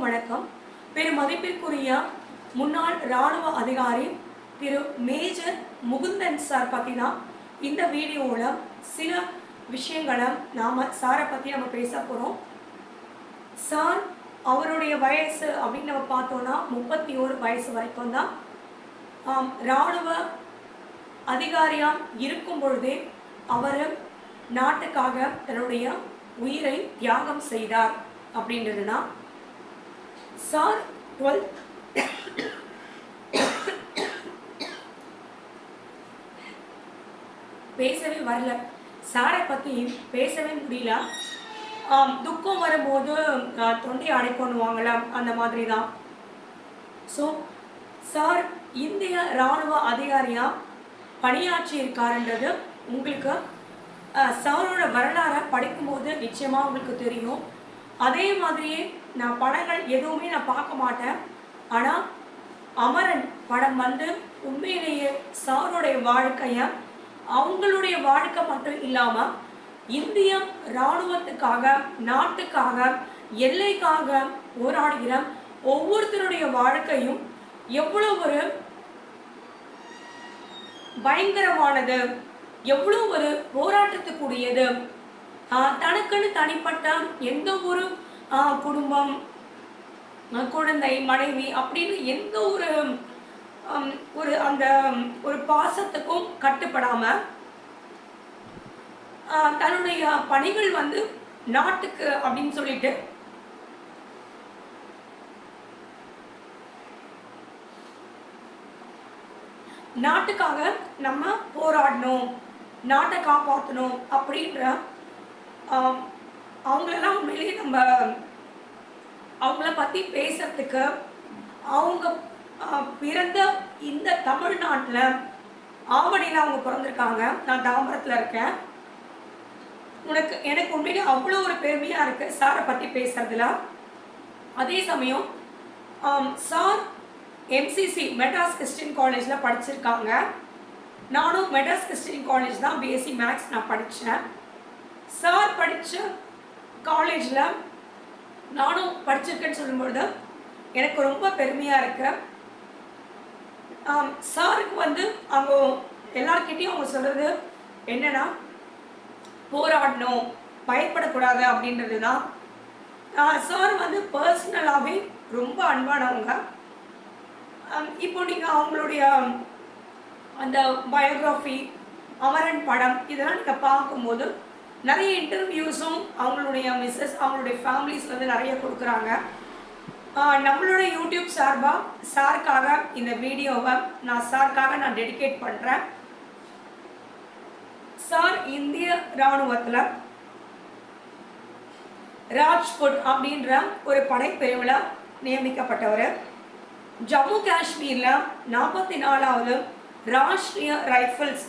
அனைவருக்கும் வணக்கம். பெருமதிப்பிற்குரிய முன்னாள் இராணுவ அதிகாரி திரு மேஜர் முகுந்தன் சார் பற்றி தான் இந்த வீடியோவில் சில விஷயங்களை நாம் சாரை பற்றி நம்ம பேச போகிறோம் சார் அவருடைய வயசு அப்படின்னு நம்ம பார்த்தோன்னா முப்பத்தி ஓரு வயசு வரைக்கும் தான். இராணுவ அதிகாரியாக இருக்கும் பொழுதே அவர் நாட்டுக்காக தன்னுடைய உயிரை தியாகம் செய்தார் அப்படின்றது தான் சார் டுவெல் பேசவே வரல. சாரை பற்றி பேசவே முடியல. துக்கம் வரும்போது தொண்டை தொண்டையை அடைக்கணுவாங்கள அந்த மாதிரி தான் ஸோ சார் இந்திய இராணுவ அதிகாரியாக பணியாற்றி இருக்காருன்றது உங்களுக்கு சாரோட வரலாறை படிக்கும்போது நிச்சயமாக உங்களுக்கு தெரியும். அதே மாதிரியே நான் படங்கள் எதுவுமே நான் பார்க்க மாட்டேன். ஆனால் அமரன் படம் வந்து உண்மையிலேயே சாருடைய வாழ்க்கையை அவங்களுடைய வாழ்க்கை மட்டும் இல்லாமல் இந்திய இராணுவத்துக்காக நாட்டுக்காக எல்லைக்காக போராடுகிற ஒவ்வொருத்தருடைய வாழ்க்கையும் எவ்வளோ ஒரு பயங்கரமானது எவ்வளோ ஒரு போராட்டத்துக்குரியது. ஆஹ் தனக்குன்னு தனிப்பட்ட எந்த ஒரு குடும்பம் குழந்தை மனைவி அப்படின்னு எந்த ஒரு ஒரு அந்த ஒரு பாசத்துக்கும் கட்டுப்படாம ஆஹ் தன்னுடைய பணிகள் வந்து நாட்டுக்கு அப்படின்னு சொல்லிட்டு நாட்டுக்காக நம்ம போராடணும் நாட்டை காப்பாற்றணும் அப்படின்ற அவங்களெல்லாம் உண்மையிலேயே நம்ம அவங்கள பற்றி பேசுறதுக்கு அவங்க பிறந்த இந்த தமிழ்நாட்டில் ஆவடியில் அவங்க பிறந்திருக்காங்க. நான் தாம்பரத்தில் இருக்கேன். உனக்கு எனக்கு உண்மையிலே அவ்வளோ ஒரு பெருமையாக இருக்குது சாரை பற்றி பேசுறதுல. அதே சமயம் சார் எம்சிசி மெட்ராஸ் கிறிஸ்டின் காலேஜில் படிச்சிருக்காங்க. நானும் மெட்ராஸ் கிறிஸ்டின் காலேஜ் தான் பிஎஸ்சி மேக்ஸ் நான் படித்தேன் சார் படித்த காலேஜில் நானும் படிச்சிருக்கேன்னு சொல்லும்பொழுது எனக்கு ரொம்ப பெருமையாக இருக்கு. சாருக்கு வந்து அவங்க எல்லார்கிட்டேயும் அவங்க சொல்கிறது என்னன்னா போராடணும் பயப்படக்கூடாது அப்படின்றது தான் சார் வந்து பர்சனலாகவே ரொம்ப அன்பானவங்க. இப்போ நீங்கள் அவங்களுடைய அந்த பயோகிராஃபி அமரன் படம் இதெல்லாம் நீங்கள் பார்க்கும்போது நிறைய இன்டர்வியூஸும் அவங்களுடைய மிஸ்ஸஸ் அவங்களுடைய ஃபேமிலிஸ் வந்து நிறைய கொடுக்குறாங்க. நம்மளோட யூடியூப் சார்பாக சாருக்காக இந்த வீடியோவை நான் சாருக்காக நான் டெடிகேட் பண்ணுறேன் சார் இந்திய இராணுவத்தில் ராஜ்கோட் அப்படின்ற ஒரு படைப்பிரிவில் நியமிக்கப்பட்டவர். ஜம்மு காஷ்மீரில் நாற்பத்தி நாலாவது ராஷ்ட்ரிய ரைஃபிள்ஸ்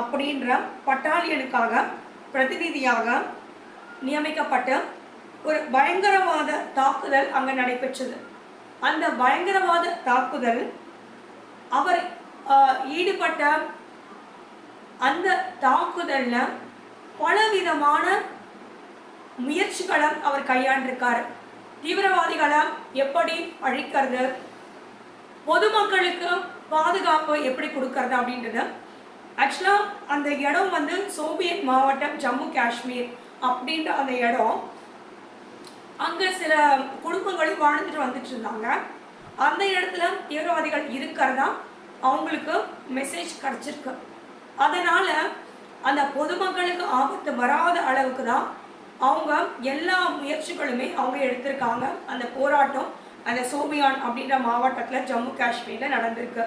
அப்படின்ற பட்டாலியனுக்காக பிரதிநிதியாக நியமிக்கப்பட்ட ஒரு பயங்கரவாத தாக்குதல் அங்கே நடைபெற்றது. அந்த பயங்கரவாத தாக்குதல் அவர் ஈடுபட்ட அந்த தாக்குதலில் பலவிதமான முயற்சிகளை அவர் கையாண்டிருக்காரு. தீவிரவாதிகளை எப்படி அழிக்கிறது? பொதுமக்களுக்கு பாதுகாப்பு எப்படி கொடுக்கறது அப்படின்றத ஆக்சுவலாக அந்த இடம் வந்து சோவியத் மாவட்டம் ஜம்மு காஷ்மீர் அப்படின்ற அந்த இடம். அங்கே சில குடும்பங்களும் வாழ்ந்துட்டு வந்துட்டு இருந்தாங்க. அந்த இடத்துல தீவிரவாதிகள் இருக்கிறதா அவங்களுக்கு மெசேஜ் கிடச்சிருக்கு. அதனால் அந்த பொதுமக்களுக்கு ஆபத்து வராத அளவுக்கு தான் அவங்க எல்லா முயற்சிகளுமே அவங்க எடுத்திருக்காங்க. அந்த போராட்டம் அந்த சோபியான் அப்படின்ற மாவட்டத்தில் ஜம்மு காஷ்மீரில் நடந்திருக்கு.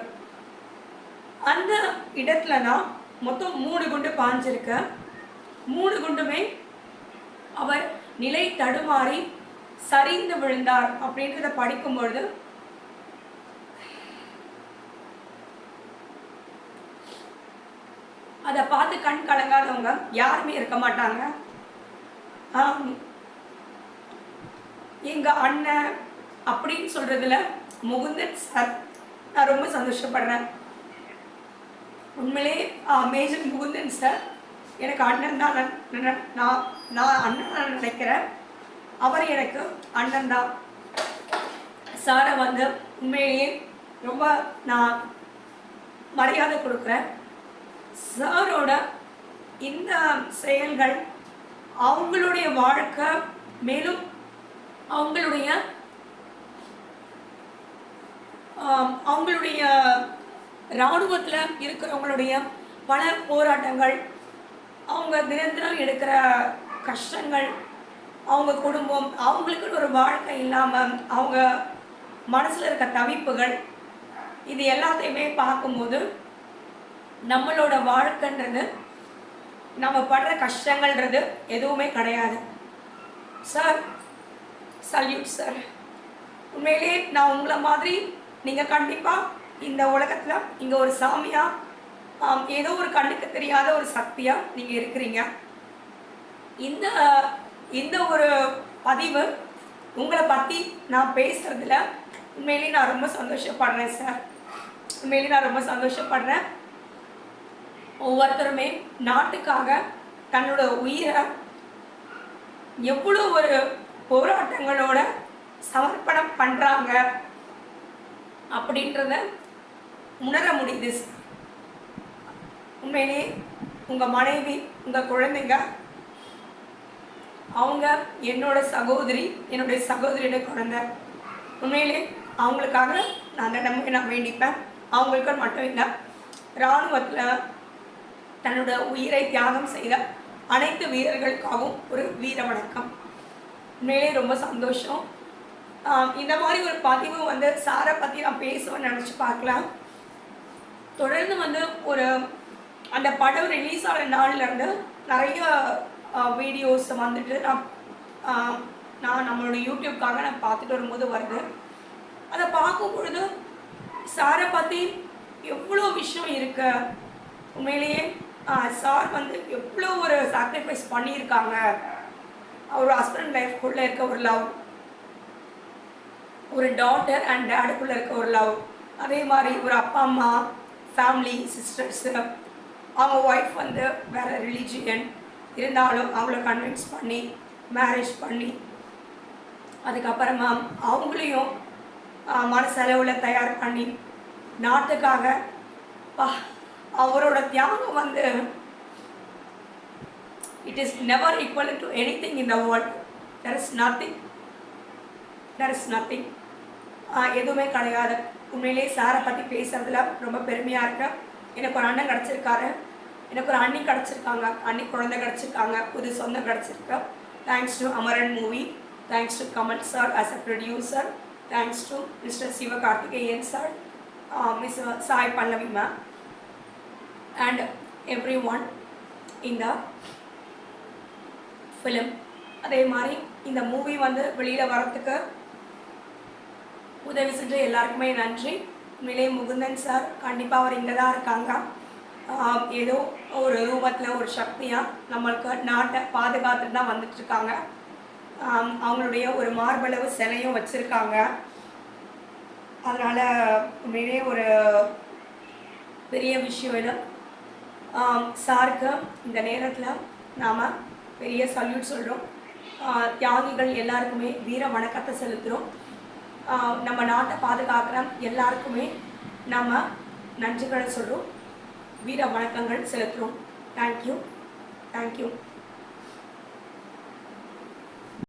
அந்த இடத்துல தான் மொத்தம் மூணு குண்டு பாஞ்சிருக்க மூணு குண்டுமே அவர் நிலை தடுமாறி சரிந்து விழுந்தார் அப்படின்றத படிக்கும் பொழுது அதை பார்த்து கண் கலங்காதவங்க யாருமே இருக்க மாட்டாங்க. ஆம், எங்க அண்ணன் அப்படின்னு சொல்றதுல முகுந்தன் சார். நான் ரொம்ப சந்தோஷப்படுறேன். உண்மையிலே மேஜர் முகுந்தன் சார் எனக்கு அண்ணன் தான் நான் நான் அண்ணன் நினைக்கிறேன். அவர் எனக்கு அண்ணன் தான். சாரை வந்து உண்மையிலேயே ரொம்ப நான் மரியாதை கொடுக்குறேன். சாரோட இந்த செயல்கள் அவங்களுடைய வாழ்க்கை மேலும் அவங்களுடைய அவங்களுடைய இராணுவத்தில் இருக்கிறவங்களுடைய பல போராட்டங்கள் அவங்க தினம் எடுக்கிற கஷ்டங்கள் அவங்க குடும்பம் அவங்களுக்குன்னு ஒரு வாழ்க்கை இல்லாமல் அவங்க மனசில் இருக்க தவிப்புகள் இது எல்லாத்தையுமே பார்க்கும்போது நம்மளோட வாழ்க்கைன்றது நம்ம படுற கஷ்டங்கள்ன்றது எதுவுமே கிடையாது. சார் சல்யூட் சார் உண்மையிலேயே நான் உங்களை மாதிரி நீங்கள் கண்டிப்பாக இந்த உலகத்தில் இங்கே ஒரு சாமியாக ஏதோ ஒரு கண்ணுக்கு தெரியாத ஒரு சக்தியாக நீங்கள் இருக்கிறீங்க. இந்த இந்த ஒரு பதிவு உங்களை பற்றி நான் பேசுகிறதுல உண்மையிலேயே நான் ரொம்ப சந்தோஷப்படுறேன் சார் உண்மையிலேயே நான் ரொம்ப சந்தோஷப்படுறேன். ஒவ்வொருத்தருமே நாட்டுக்காக தன்னோட உயிரை எவ்வளோ ஒரு போராட்டங்களோட சமர்ப்பணம் பண்ணுறாங்க அப்படின்றத உணர முடியுது. உண்மையிலே உண்மையிலேயே உங்கள் மனைவி உங்கள் குழந்தைங்க அவங்க என்னோட சகோதரி என்னுடைய சகோதரியோட குழந்தை. உண்மையிலே அவங்களுக்காக நான் அந்த நான் வேண்டிப்பேன். அவங்களுக்கு மட்டும் இல்லை இராணுவத்தில் தன்னோட உயிரை தியாகம் செய்த அனைத்து வீரர்களுக்காகவும் ஒரு வீர வணக்கம். உண்மையிலே ரொம்ப சந்தோஷம். இந்த மாதிரி ஒரு பதிவு வந்து சாரை பற்றி நான் பேசுவேன்னு நினச்சி பார்க்கலாம். தொடர்ந்து வந்து ஒரு அந்த படம் ரிலீஸ் ஆன நாள்லேருந்து நிறைய வீடியோஸ் வந்துட்டு நான் நான் நம்மளோட யூடியூப்காக நான் பார்த்துட்டு வரும்போது வருது. அதை பார்க்கும் பொழுது சாரை பற்றி எவ்வளோ விஷயம் இருக்கு? உண்மையிலேயே சார் வந்து எவ்வளோ ஒரு சாக்ரிஃபைஸ் பண்ணியிருக்காங்க? அவர் ஹஸ்பண்ட் லைஃப்குள்ளே இருக்க ஒரு லவ் ஒரு டாட்டர் அண்ட் டேடுக்குள்ளே இருக்க ஒரு லவ் அதே மாதிரி ஒரு அப்பா அம்மா ஃபேமிலி சிஸ்டர்ஸு அவங்க ஒய்ஃப் வந்து வேறு ரிலீஜியன் இருந்தாலும் அவங்கள கன்வின்ஸ் பண்ணி மேரேஜ் பண்ணி அதுக்கப்புறமா அவங்களையும் மன செலவில் தயார் பண்ணி நாட்டுக்காக அவரோட தியாகம் வந்து it is never equal to anything in the world there is nothing there is nothing எதுவுமே கிடையாது. உண்மையிலேயே சாரை பற்றி பேசுறதுல ரொம்ப பெருமையாக இருக்கேன் எனக்கு ஒரு அண்ணன் கிடச்சிருக்காரு. எனக்கு ஒரு அண்ணி கிடச்சிருக்காங்க. அண்ணி குழந்தை கிடச்சிருக்காங்க. புது சொந்தம் கிடச்சிருக்கு. Thanks to Amaran movie thanks to Kamal sir as a producer thanks to mister Sivakarthikeyan sir miss Sai Pallavi ma'am and everyone இந்த ஃபிலிம் அதே மாதிரி இந்த மூவி வந்து வெளியில் வரத்துக்கு உதவி செஞ்ச எல்லாருக்குமே நன்றி. உண்மையிலே முகுந்தன் சார் கண்டிப்பாக அவர் இங்கே தான் இருக்காங்க ஏதோ ஒரு ரூபத்தில் ஒரு சக்தியாக நம்மளுக்கு நாட்டை பாதுகாத்துட்டு தான் வந்துட்டுருக்காங்க அவங்களுடைய ஒரு மார்பளவு சிலையும் வச்சுருக்காங்க. அதனால் உண்மையிலே ஒரு பெரிய விஷயம் இது. சாருக்கு இந்த நேரத்தில் நாம் பெரிய சல்யூட் சொல்கிறோம் தியாகிகள் எல்லாருக்குமே வீர வணக்கத்தை செலுத்துகிறோம் நம்ம நாட்டை பாதுகாக்கிற எல்லாருக்குமே நம்ம நன்றிகளை சொல்கிறோம் வீர வணக்கங்கள் செலுத்துகிறோம் தேங்க்யூ தேங்க்யூ